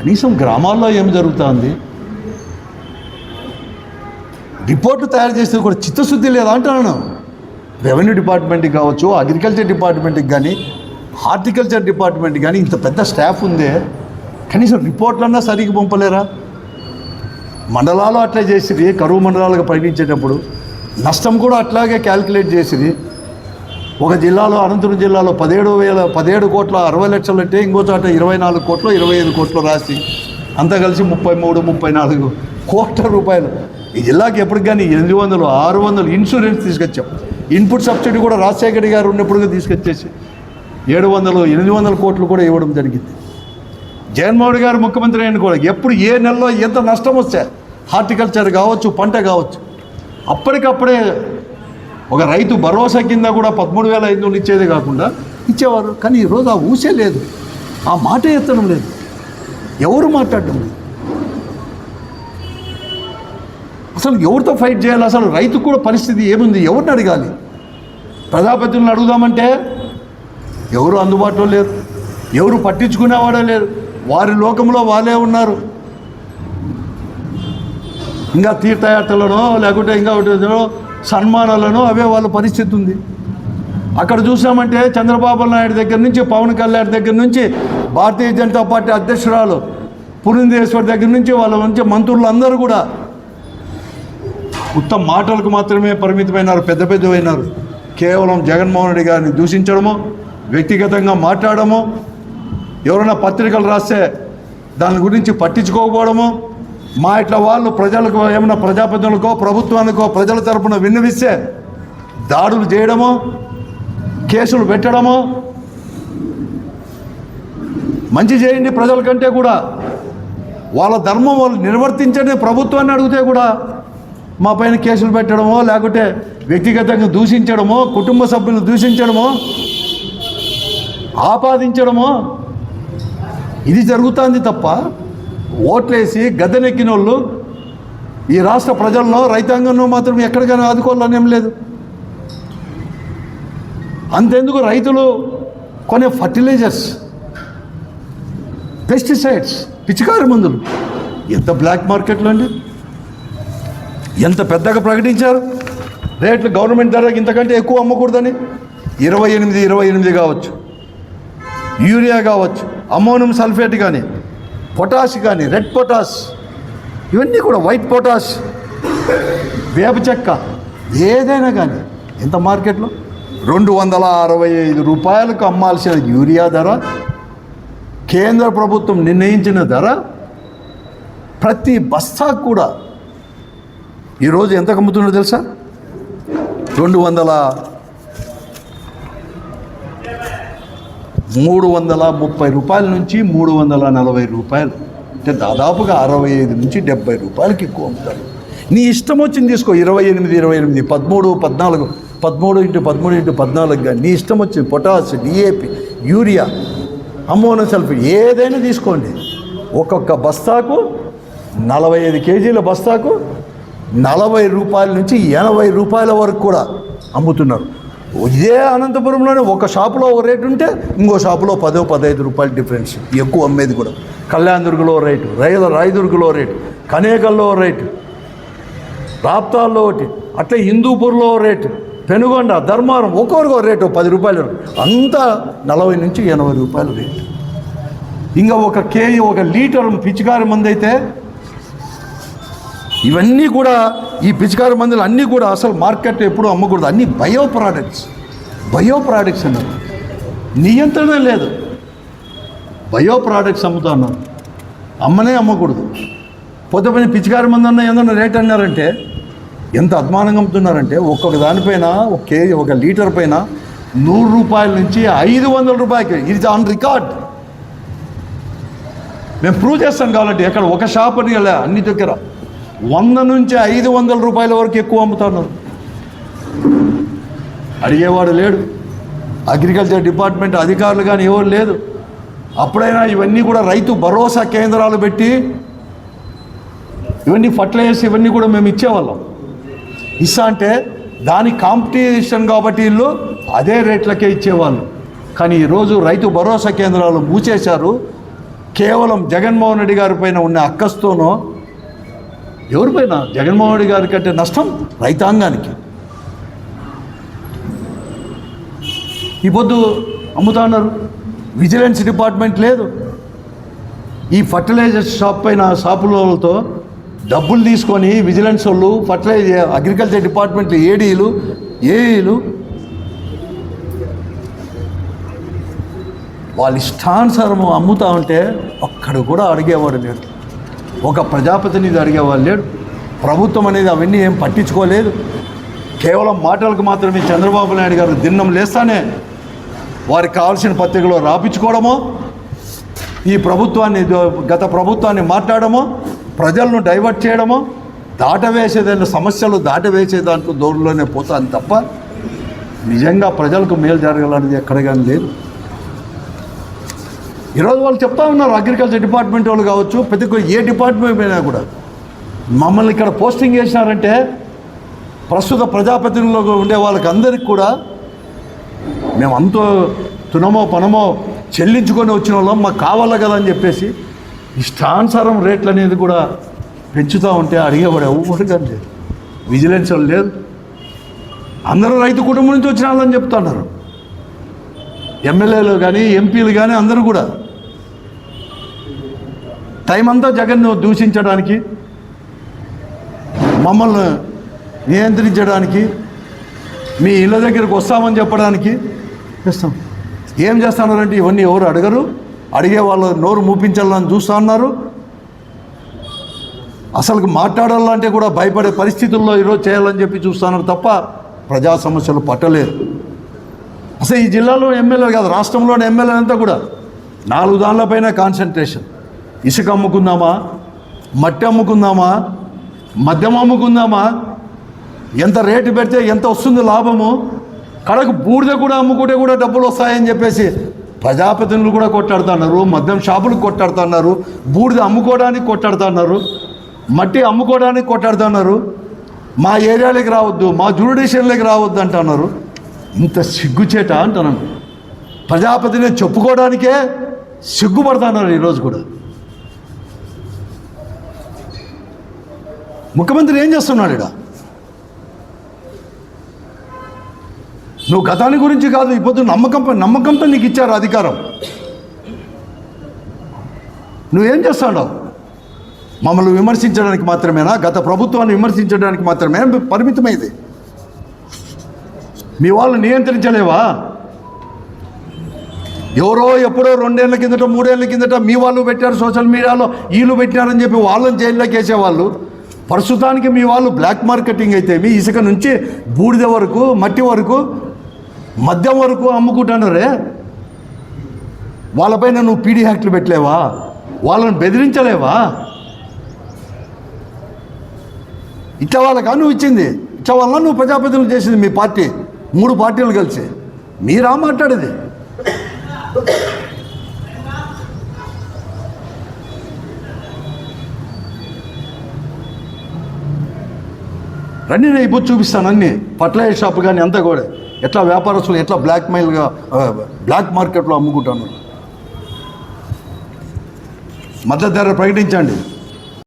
కనీసం గ్రామాల్లో ఏం జరుగుతుంది? రిపోర్టు తయారు చేసేది కూడా చిత్తశుద్ధి లేదా అంటున్నాను రెవెన్యూ డిపార్ట్మెంట్కి కావచ్చు అగ్రికల్చర్ డిపార్ట్మెంట్కి కానీ హార్టికల్చర్ డిపార్ట్మెంట్కి కానీ ఇంత పెద్ద స్టాఫ్ ఉందే కనీసం రిపోర్ట్లన్నా సరిగ్గా పంపలేరా? మండలాలు అట్లా చేసిరి కరువు మండలాలుగా పరిగణించేటప్పుడు నష్టం కూడా అట్లాగే క్యాల్కులేట్ చేసిరి. ఒక జిల్లాలో అనంతపురం జిల్లాలో పదిహేడు వేల పదిహేడు కోట్ల అరవై లక్షలు అంటే ఇంకో చోట ఇరవై నాలుగు కోట్లు ఇరవై ఐదు కోట్లు రాసి అంతా కలిసి ముప్పై మూడు ముప్పై నాలుగు కోట్ల రూపాయలు. ఈ జిల్లాకి ఎప్పటికి కానీ ఎనిమిది వందలు ఆరు వందలు ఇన్సూరెన్స్ తీసుకొచ్చాం. ఇన్పుట్ సబ్సిడీ కూడా రాజశేఖర్ గారు ఉన్నప్పుడు తీసుకొచ్చేసి ఏడు వందలు ఎనిమిది వందల కోట్లు కూడా ఇవ్వడం జరిగింది. జగన్మోహన్ గారు ముఖ్యమంత్రి అయిన కూడా ఎప్పుడు ఏ నెలలో ఎంత నష్టం వస్తే హార్టికల్చర్ కావచ్చు పంట కావచ్చు అప్పటికప్పుడే ఒక రైతు భరోసా కింద కూడా పదమూడు వేల ఐదు వందలు ఇచ్చేదే కాకుండా ఇచ్చేవారు. కానీ ఈరోజు ఆ ఊసే లేదు. ఆ మాట ఎత్తడం లేదు. ఎవరు మాట్లాడటం లేదు. అసలు ఎవరితో ఫైట్ చేయాలి? అసలు రైతు కూడా పరిస్థితి ఏముంది? ఎవరిని అడగాలి? ప్రజాపతిని అడుగుదామంటే ఎవరు అందుబాటులో లేరు. ఎవరు పట్టించుకునేవాడే లేరు. వారి లోకంలో వాళ్ళే ఉన్నారు. ఇంకా తీర్థయాత్రలోనో లేకుంటే ఇంకా సన్మానాలను అవే వాళ్ళ పరిస్థితి ఉంది. అక్కడ చూసామంటే చంద్రబాబు నాయుడు దగ్గర నుంచి పవన్ కళ్యాణ్ దగ్గర నుంచి భారతీయ జనతా పార్టీ అధ్యక్షురాలు పురంధేశ్వర్ దగ్గర నుంచి వాళ్ళ నుంచి మంత్రులు అందరూ కూడా ఉత్తమ మాటలకు మాత్రమే పరిమితమైనారు పెద్ద పెద్దవైనారు. కేవలం జగన్మోహన్ రెడ్డి గారిని దూషించడము వ్యక్తిగతంగా మాట్లాడము ఎవరైనా పత్రికలు రాస్తే దాని గురించి పట్టించుకోకపోవడము మా ఇట్లా వాళ్ళు ప్రజలకు ఏమైనా ప్రజాప్రతినిధులకో ప్రభుత్వానికో ప్రజల తరపున విన్నవిస్తే దాడులు చేయడము కేసులు పెట్టడము మంచి చేయండి ప్రజల కంటే కూడా. వాళ్ళ ధర్మం వాళ్ళు నిర్వర్తించండి ప్రభుత్వాన్ని అడిగితే కూడా మా పైన కేసులు పెట్టడమో లేకుంటే వ్యక్తిగతంగా దూషించడమో కుటుంబ సభ్యులను దూషించడమో ఆపాదించడమో ఇది జరుగుతుంది తప్ప ఓట్లేసి గద్దెనెక్కిన వాళ్ళు ఈ రాష్ట్ర ప్రజల్లో రైతాంగంలో మాత్రం ఎక్కడికైనా ఆదుకోవాలని ఏం లేదు. అంతెందుకు రైతులు కొనే ఫర్టిలైజర్స్ పెస్టిసైడ్స్ పిచికారి మందులు. ఎంత బ్లాక్ మార్కెట్లు అండి? ఎంత పెద్దగా ప్రకటించారు? రేట్లు గవర్నమెంట్ ధర ఇంతకంటే ఎక్కువ అమ్మకూడదని? ఇరవై ఎనిమిది ఇరవై ఎనిమిది కావచ్చు. యూరియా కావచ్చు. అమోనియం సల్ఫేట్ కానీ పొటాష్ కానీ రెడ్ పొటాష్ ఇవన్నీ కూడా వైట్ పొటాష్ వేప చెక్క. ఏదైనా కానీ ఎంత మార్కెట్లో? రెండు వందల అరవై ఐదు రూపాయలకు అమ్మాల్సిన యూరియా ధర. కేంద్ర ప్రభుత్వం నిర్ణయించిన ధర. ప్రతి బస్తా కూడా. ఈరోజు ఎంత అమ్ముతున్నారో తెలుసా? రెండు వందల మూడు వందల ముప్పై రూపాయల నుంచి మూడు వందల నలభై రూపాయలు. అంటే దాదాపుగా అరవై ఐదు నుంచి డెబ్బై రూపాయలకి ఎక్కువ అమ్ముతారు. నీ ఇష్టం వచ్చింది తీసుకో ఇరవై ఎనిమిది ఇరవై ఎనిమిది పదమూడు పద్నాలుగు పదమూడు ఇంటూ పదమూడు ఇంటూ పద్నాలుగు కానీ నీ ఇష్టం వచ్చింది potash DAP urea ammonium sulphate ఏదైనా తీసుకోండి. ఒక్కొక్క బస్తాకు నలభై ఐదు కేజీల బస్తాకు నలభై రూపాయల నుంచి ఎనభై రూపాయల వరకు కూడా అమ్ముతున్నారు. ఇదే అనంతపురంలోనే ఒక షాపులో ఒక రేటు ఉంటే ఇంకో షాపులో పదో పదహైదు రూపాయలు డిఫరెన్స్. ఎక్కువ అమ్మేది కూడా. కళ్యాణదుర్గలో రేటు రైల రాయదుర్గలో రేటు కనేకల్లో రేటు రాప్తాల్లో ఒకటి అట్లే హిందూపూర్లో రేటు పెనుగొండ ధర్మారం ఒక్కొక్కరికి ఒక రేటు పది రూపాయలు. అంతా నలభై నుంచి ఎనభై రూపాయలు రేటు. ఇంకా ఒక కేజీ ఒక లీటర్ పిచికారి మంది అయితే ఇవన్నీ కూడా ఈ పిచికారి మందులు అన్నీ కూడా అసలు మార్కెట్ ఎప్పుడు అమ్మకూడదు. అన్నీ బయో ప్రోడక్ట్స్ బయో ప్రోడక్ట్స్ అన్నారు. నియంత్రణ లేదు. బయో ప్రోడక్ట్స్ అమ్ముతా అమ్మనే అమ్మకూడదు. పొద్దుపైన పిచికారి మంది అన్న ఏదన్నా రేట్ అన్నారంటే ఎంత అద్మానంగా అమ్ముతున్నారంటే ఒక్కొక్క దానిపైన ఒక కేజీ ఒక లీటర్ పైన నూరు రూపాయల నుంచి ఐదు వందల రూపాయలకి. ఇది ఆన్ రికార్డ్ మేము ప్రూవ్ చేస్తాం కావాలంటే ఎక్కడ ఒక షాప్ అని వెళ్ళా అన్ని దగ్గర. వంద నుంచి ఐదు వందల రూపాయల వరకు ఎక్కువ అమ్ముతున్నారు. అడిగేవాడు లేడు. అగ్రికల్చర్ డిపార్ట్మెంట్ అధికారులు కానీ ఎవరు లేదు. అప్పుడైనా ఇవన్నీ కూడా రైతు భరోసా కేంద్రాలు పెట్టి ఇవన్నీ ఫర్టిలైజర్స్ ఇవన్నీ కూడా మేము ఇచ్చేవాళ్ళం. ఇస్తా అంటే దాని కాంపిటీషన్ కాబట్టి వీళ్ళు అదే రేట్లకే ఇచ్చేవాళ్ళు. కానీ ఈరోజు రైతు భరోసా కేంద్రాలు మూసేశారు. కేవలం జగన్మోహన్ రెడ్డి గారి పైన ఉన్న అక్కస్తోనో ఎవరిపైన జగన్మోహన్ రెడ్డి గారి కంటే నష్టం రైతాంగానికి. ఈ పొద్దు అమ్ముతా ఉన్నారు. విజిలెన్స్ డిపార్ట్మెంట్ లేదు. ఈ ఫర్టిలైజర్ షాప్ పైన షాపులతో డబ్బులు తీసుకొని విజిలెన్స్ వాళ్ళు ఫర్టిలైజర్ అగ్రికల్చర్ డిపార్ట్మెంట్ ఏడీలు ఏఈలు వాళ్ళ ఇష్టానుసారం అమ్ముతా ఉంటే ఒక్కడు కూడా అడిగేవాడు లేదు. ఒక ప్రజాప్రతినిధి అడిగేవాడు లేడు. ప్రభుత్వం అనేది అవన్నీ ఏం పట్టించుకోలేదు. కేవలం మాటలకు మాత్రమే చంద్రబాబు నాయుడు గారు దిన్నం లేస్తానే వారికి కావాల్సిన పత్రికలో రాపించుకోవడమో ఈ ప్రభుత్వాన్ని గత ప్రభుత్వాన్ని మాట్లాడమో ప్రజలను డైవర్ట్ చేయడమో దాటవేసేదైన సమస్యలు దాటవేసే దూరంలోనే పోతాను తప్ప నిజంగా ప్రజలకు మేలు జరగాలనేది ఎక్కడ కానీ లేదు. ఈరోజు వాళ్ళు చెప్తా ఉన్నారు అగ్రికల్చర్ డిపార్ట్మెంట్ వాళ్ళు కావచ్చు ప్రతి ఒక్క ఏ డిపార్ట్మెంట్ అయినా కూడా. మమ్మల్ని ఇక్కడ పోస్టింగ్ చేసినారంటే ప్రస్తుత ప్రజాప్రతినిధులుగా ఉండే వాళ్ళకి అందరికి కూడా మేము అంతో తునమో పనమో చెల్లించుకొని వచ్చిన వాళ్ళం మాకు కావాల కదా అని చెప్పేసి ఇష్టానుసారం రేట్లు అనేది కూడా పెంచుతూ ఉంటే అడిగేవాడు ఎవరు కానీ లేదు. విజిలెన్స్ వాళ్ళు లేదు అందరూ రైతు కుటుంబం నుంచి వచ్చిన వాళ్ళని చెప్తున్నారు. ఎమ్మెల్యేలు కానీ ఎంపీలు కానీ అందరూ కూడా. టైం అంతా జగన్ను దూషించడానికి మమ్మల్ని నియంత్రించడానికి మీ ఇళ్ళ దగ్గరికి వస్తామని చెప్పడానికి చేస్తాం. ఏం చేస్తున్నారంటే ఇవన్నీ ఎవరు అడగరు. అడిగే వాళ్ళు నోరు మూపించాలని చూస్తూ ఉన్నారు. అసలు మాట్లాడాలంటే కూడా భయపడే పరిస్థితుల్లో ఈరోజు చేయాలని చెప్పి చూస్తున్నారు తప్ప ప్రజా సమస్యలు పట్టలేదు. అసలు ఈ జిల్లాలో ఎమ్మెల్యే కాదు రాష్ట్రంలోని ఎమ్మెల్యే అంతా కూడా నాలుగు దానిలపైన కాన్సన్ట్రేషన్. ఇసుక అమ్ముకుందామా? మట్టి అమ్ముకుందామా? మద్యం అమ్ముకుందామా? ఎంత రేటు పెడితే ఎంత వస్తుంది లాభము? కడకు బూడిద కూడా అమ్ముకుంటే కూడా డబ్బులు వస్తాయని చెప్పేసి ప్రజాప్రతినిధులు కూడా కొట్టాడుతున్నారు మద్యం షాపులు కొట్టాడుతున్నారు బూడిద అమ్ముకోవడానికి కొట్టాడుతున్నారు మట్టి అమ్ముకోవడానికి కొట్టాడుతున్నారు మా ఏరియాలోకి రావద్దు మా జ్యుడిషియల్లోకి రావద్దు అంటున్నారు. ఇంత సిగ్గుచేట అంటున్నాను. ప్రజాపతిని చెప్పుకోవడానికే సిగ్గుపడుతున్నారు ఈరోజు కూడా. ముఖ్యమంత్రి ఏం చేస్తున్నాడు ఇక్కడ నువ్వు గతాన్ని గురించి కాదు ఇప్పుడు నమ్మకం నమ్మకంతో నీకు ఇచ్చారు అధికారం. నువ్వేం చేస్తాడో మమ్మల్ని విమర్శించడానికి మాత్రమేనా? గత ప్రభుత్వాన్ని విమర్శించడానికి మాత్రమే పరిమితమైంది. మీ వాళ్ళు నియంత్రించలేవా? ఎవరో ఎప్పుడో రెండేళ్ళ కిందట మూడేళ్ళ కిందట మీ వాళ్ళు పెట్టారు సోషల్ మీడియాలో వీళ్ళు పెట్టారని చెప్పి వాళ్ళని జైల్లోకి వేసేవాళ్ళు. ప్రస్తుతానికి మీ వాళ్ళు బ్లాక్ మార్కెటింగ్ అయితే మీ ఇసుక నుంచి బూడిద వరకు మట్టి వరకు మద్యం వరకు అమ్ముకుంటున్నారే? వాళ్ళపైన నువ్వు పీడీ యాక్ట్లు పెట్టలేవా? వాళ్ళని బెదిరించలేవా? ఇట్లా వాళ్ళకా నువ్వు ఇచ్చింది. ఇట్లా వల్ల నువ్వు ప్రజాప్రతినిధులు చేసింది మీ పార్టీ. మూడు పార్టీలు కలిసి. మీరా మాట్లాడేది? రండి నేను ఇప్పుడు చూపిస్తాను అన్ని. ఫర్టిలైజర్ షాప్ కానీ అంతా కూడా. ఎట్లా వ్యాపారస్తులు ఎట్లా బ్లాక్ మెయిల్గా బ్లాక్ మార్కెట్లో అమ్ముకుంటాను మద్దతు ధర ప్రకటించండి.